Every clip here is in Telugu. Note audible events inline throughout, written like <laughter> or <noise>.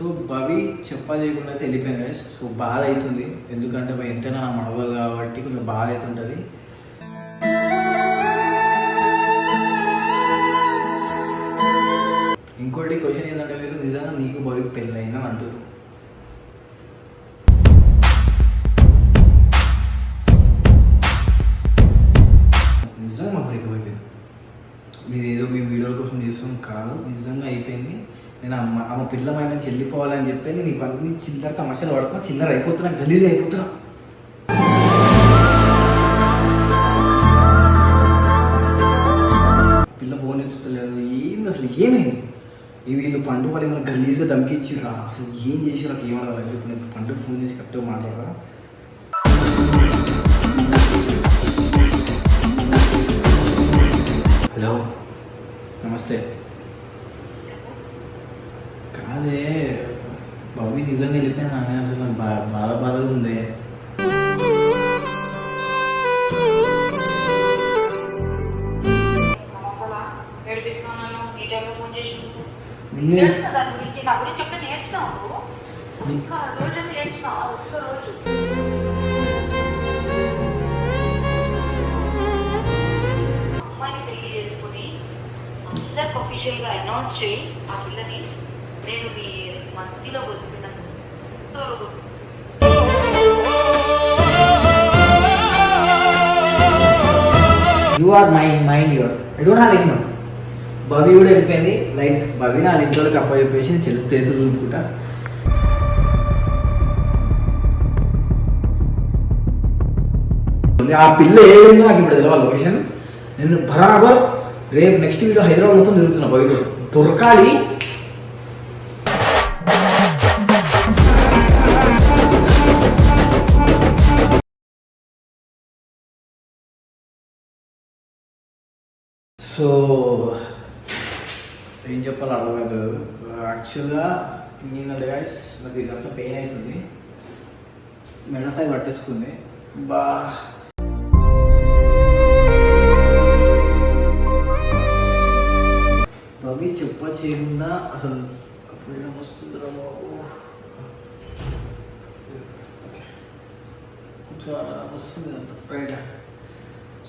సో భవి చెప్పా చేయకుండా అయితే సో బాధ అవుతుంది ఎందుకంటే ఎంతైనా నా మనవలు కాబట్టి కొంచెం బాధ అవుతుంటుంది ఇంకోటి క్వశ్చన్ ఏంటంటే మీరు నిజంగా నీకు భవికి పెళ్ళైందని అంటారు నిజంగా మా బ్రేకప్ అయిపోయింది. మీరు ఏదో మీ వీడియోల కోసం చేస్తాం కాదు. నిజంగా అయిపోయింది. నేను అమ్మ అమ్మ నుంచి చెల్లిపోవాలని చెప్పి నీకు అన్ని చిల్లర తమాషాలు పడుతున్నా చిల్లర అయిపోతున్నా గలీజ్ అయిపోతున్నా. పిల్ల ఫోన్ ఎత్తుతలేదు ఏంది అసలు ఏమైంది? ఈ వీళ్ళు పండుగ వాళ్ళు ఏమైనా గలీజ్గా దమ్కిచ్చిర్రా? అసలు ఏం చేసిరా ఏమన్నా ఇప్పుడు నేను పండుగ ఫోన్ చేసి కరెక్ట్గా మాట్లాడరా? హలో. నమస్తే. కాదే బాబీ నిజంగా వెళ్ళిపోయినా నాన్న అసలు బాధ బాధగా ఉంది. అఫీషియల్గా అనౌన్స్ చేయి ఆ పిల్లని నేను మీ మధ్యలో వదులుతున్నాను you are my mind your I don't have any భవి కూడా వెళ్ళిపోయింది. లైక్ భవి నా ఇంట్లోకి అప్ప చెప్పేసి చెల్లి చేతులు చూపుకుంటా ఆ పిల్ల ఏదైందో నాకు ఇప్పుడు తెలియాలి లొకేషన్ నేను బరాబర్ రేపు నెక్స్ట్ వీడియో హైదరాబాద్ మొత్తం తిరుగుతున్నా భవి దొరకాలి. సో ఏం చెప్పాలో అర్థమవుతుంది యాక్చువల్గా నేను గైస్ నాకు ఇదంతా పెయిన్ అవుతుంది. మెడకాయ పట్టేసుకుంది. బా. రవి చెప్ప చేయకుండా అసలు అప్పుడు వస్తుందిరా బాబు. కొంచెం వస్తుంది అంత. రైట్.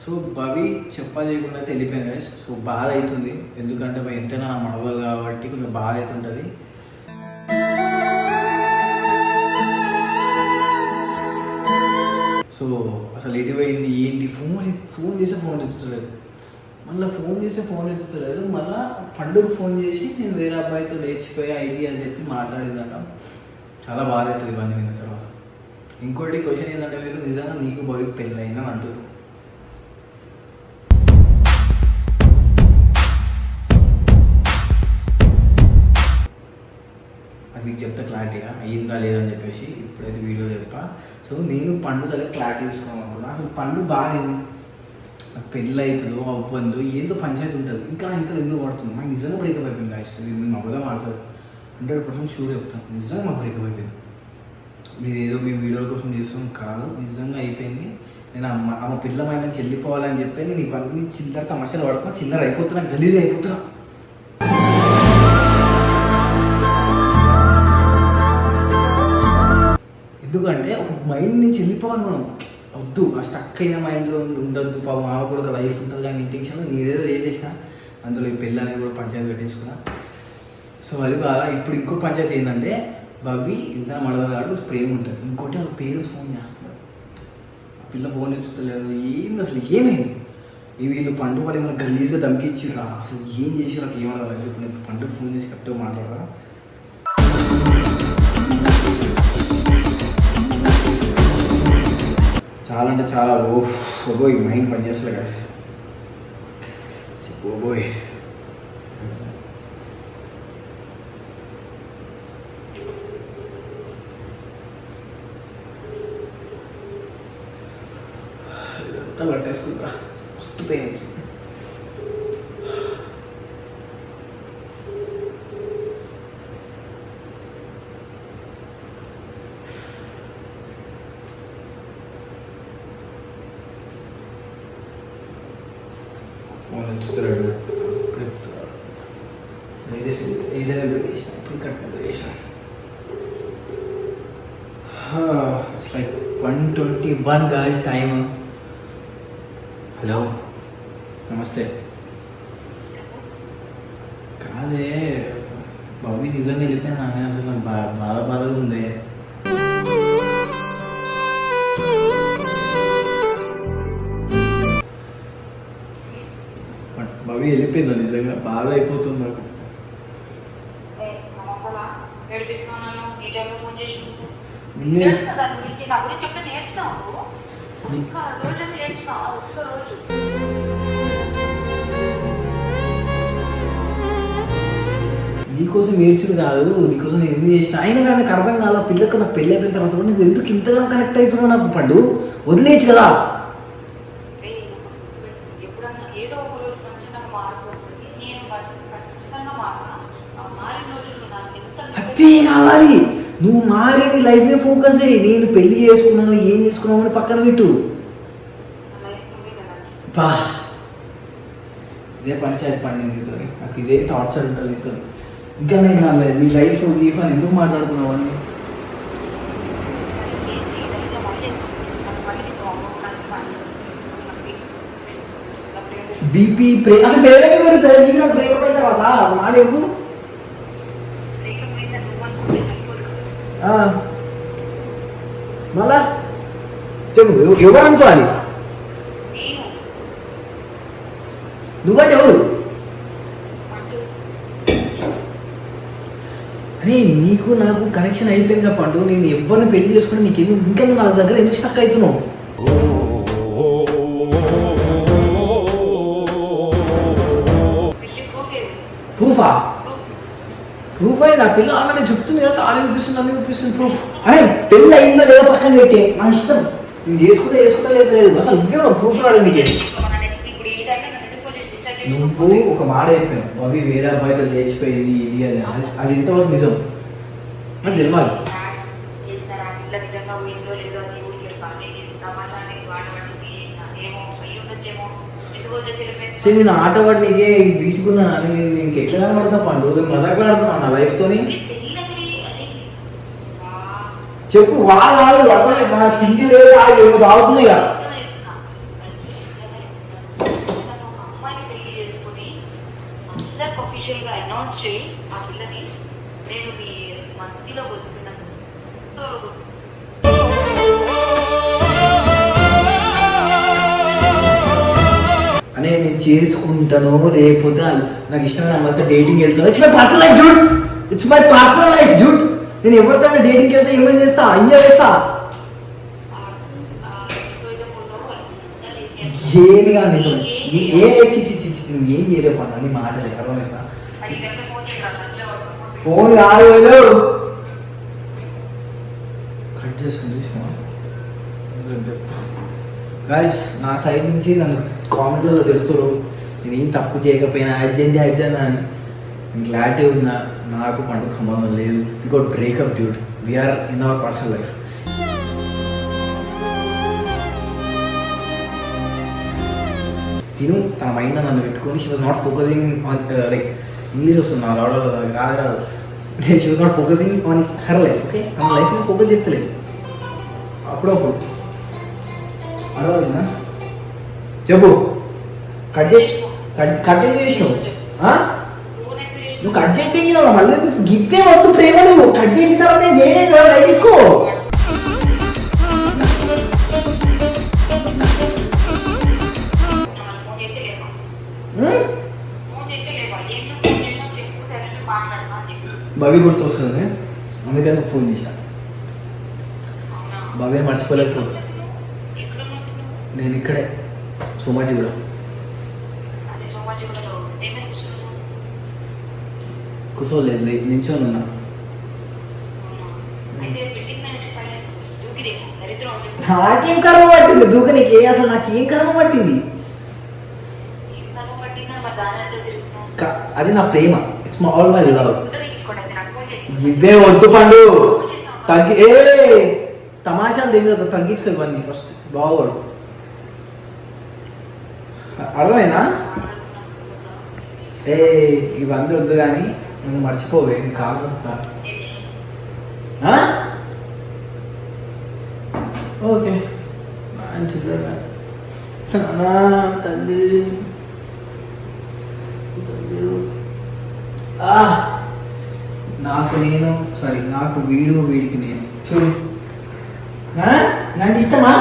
సో భవి చెప్పలేకుండా తెలిపాను గైస్ సో బాధ అవుతుంది. ఎందుకంటే భయ్ ఎంతైనా నా మనవలు కాబట్టి కొంచెం బాధ అవుతుంటుంది. సో అసలు ఎటు ఏంటి? ఫోన్ ఫోన్ చేస్తే ఫోన్ ఎత్తుతలేదు. మళ్ళీ ఫోన్ చేస్తే ఫోన్ ఎత్తుతలేదు. మళ్ళీ పండుగ ఫోన్ చేసి నేను వేరే అబ్బాయితో లేచిపోయా ఇది అని చెప్పి మాట్లాడిందట. చాలా బాధ అవుతుంది ఇవన్నీ విన్న తర్వాత. ఇంకోటి క్వశ్చన్ ఏంటంటే మీరు నిజంగా నీకు భవికి పెళ్ళైందని అంటారు అది మీకు చెప్తా క్లారిటీగా అయ్యిందా లేదని అని చెప్పేసి ఇప్పుడైతే వీడియో చెప్పా. సో నేను పండు దగ్గర క్లారిటీ తీసుకోవాలి అనుకున్నా అసలు పండు బాగా పెళ్ళి అవుతుందో అవ్వదు ఏందో పంచాయతీ ఉంటుంది. ఇంకా ఇంకా ఎందుకు పడుతుంది నాకు నిజంగా బ్రేకప్ అయిపోయింది గాయస్ ఇది మేము అబద్ధం ఆడతారు హండ్రెడ్ పర్సెంట్ షూర్ చెప్తాను. నిజంగా మాకు బ్రేకప్ అయిపోయింది. మీరు ఏదో మీ వీడియోల కోసం చేస్తాం కాదు. నిజంగా అయిపోయింది. నేను అమ్మ అమ్మ పిల్లమైన చెల్లిపోవాలని చెప్పి నేను ఇవన్నీ చిల్లర తమాషాలు పడుతున్నా చిల్లర అయిపోతున్నా గలీజ్ అయిపోతున్నా. మైండ్ నుంచి వెళ్ళిపోవాలి మనం. వద్దు ఆ స్టక్ అయిన మైండ్లో ఉండొద్దు పాపం ఆమె కూడా ఒక లైఫ్ ఉంటుంది కానీ ఇంటెన్షన్లో నేనేదో చేసేసిన. అందులో ఈ పెళ్ళి అనేది కూడా పంచాయతీ పెట్టేసుకున్నా. సో అది బాగా ఇప్పుడు ఇంకో పంచాయతీ ఏంటంటే భవి ఇంకా మడదారు కాబట్టి ప్రేమ ఉంటుంది. ఇంకోటి వాళ్ళ పేరెంట్స్ ఫోన్ చేస్తున్నారు. పిల్ల ఫోన్ ఎత్తుతలేదు. ఏంది అసలు? ఏమైంది? వీళ్ళు పండుగ వాళ్ళు ఏమైనా గలీజ్గా దమ్కిచ్చిర్రా? అసలు ఏం చేసిరా ఏమన్నా ఇప్పుడు నేను పండుగ ఫోన్ చేసి కరెక్ట్గా మాట్లాడరా? చాలా అంటే చాలా ఓ ఓబోయ్ మైండ్ పనిచేస్తలే గాయస్ ఓబోయ్. ఇదంతా పట్టేసుకుంటా ఫోన్ ఎత్తుతున్నాడు ఇప్పుడు ఎత్తుతున్నాడు ఏదేసి ఇప్పుడు కట్టిన పెట్టేసిన it's like one twenty one guys time hello నమస్తే కాదే బాబీ నిజంగా చెప్పాను అసలు బాధ బాధగా ఉంది. ఒక్క రోజు నేర్చుకున్నావు ఒక్క రోజు. నీకోసం ఏడ్చుడు కాదు నీకోసం నేను ఎందుకు చేసిన? అయినా కానీ నాకు అర్థం కాదు పిల్లకి నాకు పెళ్ళి అయిపోయిన తర్వాత కూడా నువ్వు ఎందుకు ఇంతగా కనెక్ట్ అవుతున్నావు నాకు పండు? వదిలేయచ్చు కదా ఏయ్, ఎప్పుడన్నా ఏదో ఒక రోజు ఖచ్చితంగా మార్పు వస్తుంది నేను ఖచ్చితంగా మారుతా ఆ మారిన రోజులు నాకు ఎంత అదే కావాలి. నువ్వు మారి నీ లైఫ్ మీద ఫోకస్ చేయి. నేను పెళ్ళి చేసుకున్నాను ఏం చేసుకున్నావు అని పక్కన పెట్టు. బా. ఇదే పంచాయతీ పండి నీతో. నాకు ఇదే టార్చర్ ఉంటుంది నీతో. ఇంకా నేను నా నీ లైఫ్ గీఫ్ అని ఎందుకు మాట్లాడుతున్నావు అని. బీపీ ప్రే అసలు ప్రేమ పెరుగుతుంది నీకు నాకు ప్రేమ పెట్టావా తర్వాత మాడేపు మళ్ళా చెప్పు ఎవ- ఎవరు అనుకోవాలి నువ్వంటే ఎవరు? అని నీకు నాకు కనెక్షన్ అయిపోయింది కదా పండు. నేను ఎవరిని పెళ్ళి చేసుకుని నీకు ఎందుకు ఇంకా నా దగ్గర ఎందుకు స్టక్ అవుతున్నావు? ప్రూఫా ప్రూఫ్ ఆ పిల్ల ఆమె చెప్తుంది కదా కాలేజ్ చూపిస్తుంది అన్ని చూపిస్తుంది ప్రూఫ్ అరే పెళ్ళి అయిందో లేదో పక్కన పెట్టి. నా ఇష్టం. నేను చేసుకుంటే చేసుకుంటా లేదు లేదు. అసలు ఇంకేమో ప్రూఫ్ రాడు నీకే నువ్వు ఒక మాట చెప్పాను అవి వేరే అబ్బాయితో లేచిపోయింది ఇది అది అది ఇంతవరకు నిజం? నాకు తెలియాలి సరే నేను ఆట పడి నీకే వీచుకున్నాను నేను నీకు ఎట్లా కనబడతా పండు మజాకులు ఆడుతున్నాను నా లైఫ్తోని. చెప్పు వాళ్ళు ఎవరి మన తిండి లేదు ఏమో తాగుతున్నాయి కదా. అనే నేను చేసుకుంటాను లేకపోతే నాకు ఇష్టమైన అమ్మాయితో డేటింగ్ వెళ్తాను. It's my personal life dude it's my personal life dude నేను ఎవరికైనా డేటింగ్కి వెళ్తే ఏమైనా చేస్తా అయ్యా వేస్తా. ఏమి కానీ నిజం ఏ చి చి నువ్వు ఏం చేయలేవు పని అన్ని మాటలే అర్థమైందా? ఫోన్ కాదు వెళ్ళు కట్ చేస్తుంది గాయస్ నా సైడ్ నుంచి నన్ను కామెంట్లో తిడుతురు నేను ఏం తప్పు చేయకపోయినా అర్జెంట్ అర్జెంట్ అని. క్లారిటీ ఉన్న నాకు పండుగ సంబంధం లేదు ఇంకోటి breakup dude we are in our personal life తిను తన మైండ్ నన్ను పెట్టుకొని she was not focusing on like English వస్తుంది నా రావడం రాదు రాదు she was not focusing on her life okay తన లైఫ్ మీద ఫోకస్ చేస్తలేదు అప్పుడప్పుడు అర్థమైందా చెప్పు కట్ చే కట్ కంటిన్యూ చేసినావు నువ్వు కట్ చేసి మళ్ళీ గిఫ్టే వద్దు ప్రేమ నువ్వు. కట్ చేసిన తర్వాత నేను చేయలేదు తీసుకో? భవి గుర్తొస్తుంది. అందుకని ఫోన్ చేసిన భవ్య మర్చిపోలేకపోతుంది నేను ఇక్కడే. సోమాజీ కూడా కూర్చోలేదు నించొని ఉన్నా. నాకేం కర్మ పట్టింది దూకనికి? అసలు నాకేం కర్మ పట్టింది? అది నా ప్రేమ. It's my all my love ఇవే వద్దు పండు. తగ్గి ఏ! తమాషా దిగదు తగ్గించుకో ఇవన్నీ ఫస్ట్ బాగోడు. అర్థమైందా? ఏ ఇవన్నీ వద్దు కానీ నువ్వు మర్చిపోవే నీ కాదు ఓకే. మంచిది నానా తల్లి. నాకు నేను సారీ నాకు వీడు వీడికి నేను. చూడు నాకు ఇష్టమా?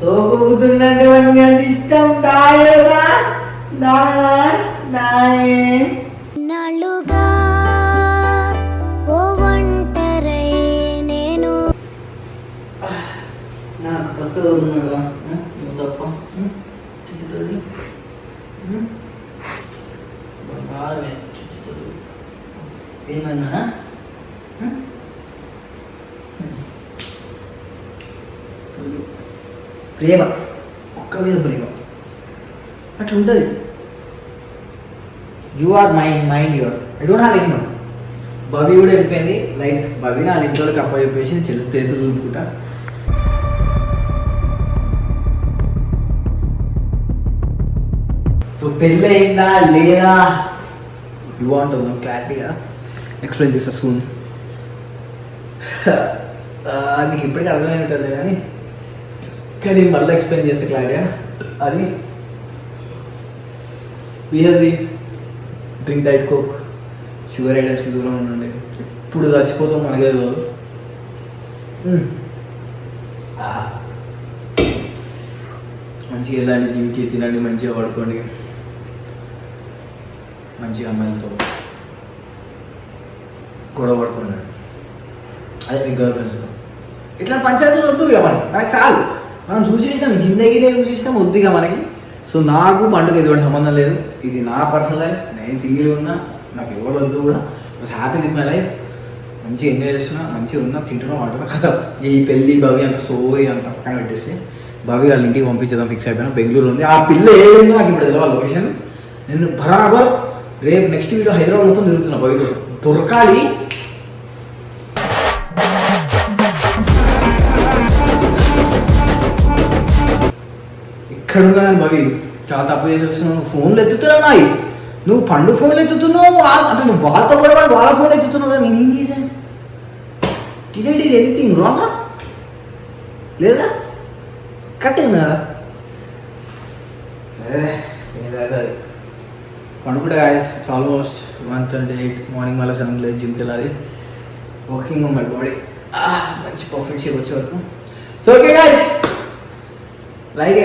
తోకుతుందంటే వాడికి అంత ఇష్టం. దాయరా దాయరా దాయే. నాళ్ళుగా నాకు తప్పే నువ్వు తప్ప చిచ్చుతుంది చిట్టుతల్లి. ఉం? బాగా చిట్టుతల్లి. ఏమన్నా ప్రేమ ఒక్క మీద ప్రేమ అట్లా ఉంటుంది you are mind mind your I don't have any బబీ కూడా వెళ్ళిపోయింది లైక్ బబీ నా ఇంట్లోకి అప్ప చెప్పేసి చెల్లి చేతులు చూపుకుంటా సో పెళ్ళి అయిందా లేదా నో క్లారిటీగా ఎక్స్ప్లెయిన్ చేస్తా సూన్ <laughs> మీకు ఇప్పటికీ అర్థమై ఉంటుంది కానీ కానీ మళ్ళీ ఎక్స్ప్లెయిన్ చేస్తే క్లారిటీగా అది healthy drink diet Coke sugar ఐటమ్స్కి దూరం ఉండండి. ఎప్పుడు చచ్చిపోతాం మనకే. ఆహా. మంచిగా వెళ్ళండి జిమ్కి తినండి మంచిగా పడుకోండి. మంచిగా అమ్మాయిలతో గొడవ పడుతున్నాడు. అదే మీ గర్ల్ ఫ్రెండ్స్తో. ఇట్లా పంచాయతీలు వద్దు ఇక మనం మనకి చాలు. మనం చూసేసినాం జిందగీనే చూసేసినాం వద్దు ఇక మనకి. సో నాకు పండుగ ఎటువంటి సంబంధం లేదు. ఇది నా పర్సనల్ లైఫ్ నేను సింగిల్ ఉన్నా నాకు ఎవరు వద్దు కూడా. హ్యాపీ విత్ మై లైఫ్ మంచిగా ఎంజాయ్ చేస్తున్నా మంచిగా ఉన్నా తింటున్నా వాడుతున్నా. కదా ఈ పెళ్ళి భవి అంత సోయి అంత పక్కన పెట్టేసి భవి వాళ్ళ ఇంటికి పంపించేద్దాం ఫిక్స్ అయిపోయినా. బెంగళూరు ఉంది. ఆ పిల్ల ఏమైందో నాకు ఇప్పుడు తెలియాలి లొకేషన్ నేను బరాబర్ రేపు నెక్స్ట్ వీడియో హైదరాబాద్ మొత్తం తిరుగుతున్నా పవిత్ర దొరకాలి. ఇక్కడ ఉన్నా భవి? చాలా తప్పు చేస్తున్నావు నువ్వు ఫోన్లు ఎత్తుతున్నావు నాయి. నువ్వు పండు ఫోన్లు ఎత్తుతున్నావు. అంటే నువ్వు వాళ్ళతో కూడా వాడు వాళ్ళ ఫోన్ ఎత్తుతున్నావు కదా నేనేం చేశాను? టిడేడి ఎనీథింగ్ రాంగ్ లేదా? కట్టింది కదా సరే ఏదైతే అది guys it's almost one twenty eight morning మళ్ళీ సెవెన్ లేదు జిమ్కి వెళ్ళాలి. వర్కింగ్ ఆన్ మై బాడీ మంచి పర్ఫెక్ట్ షేప్ వచ్చే వరకు. So okay guys like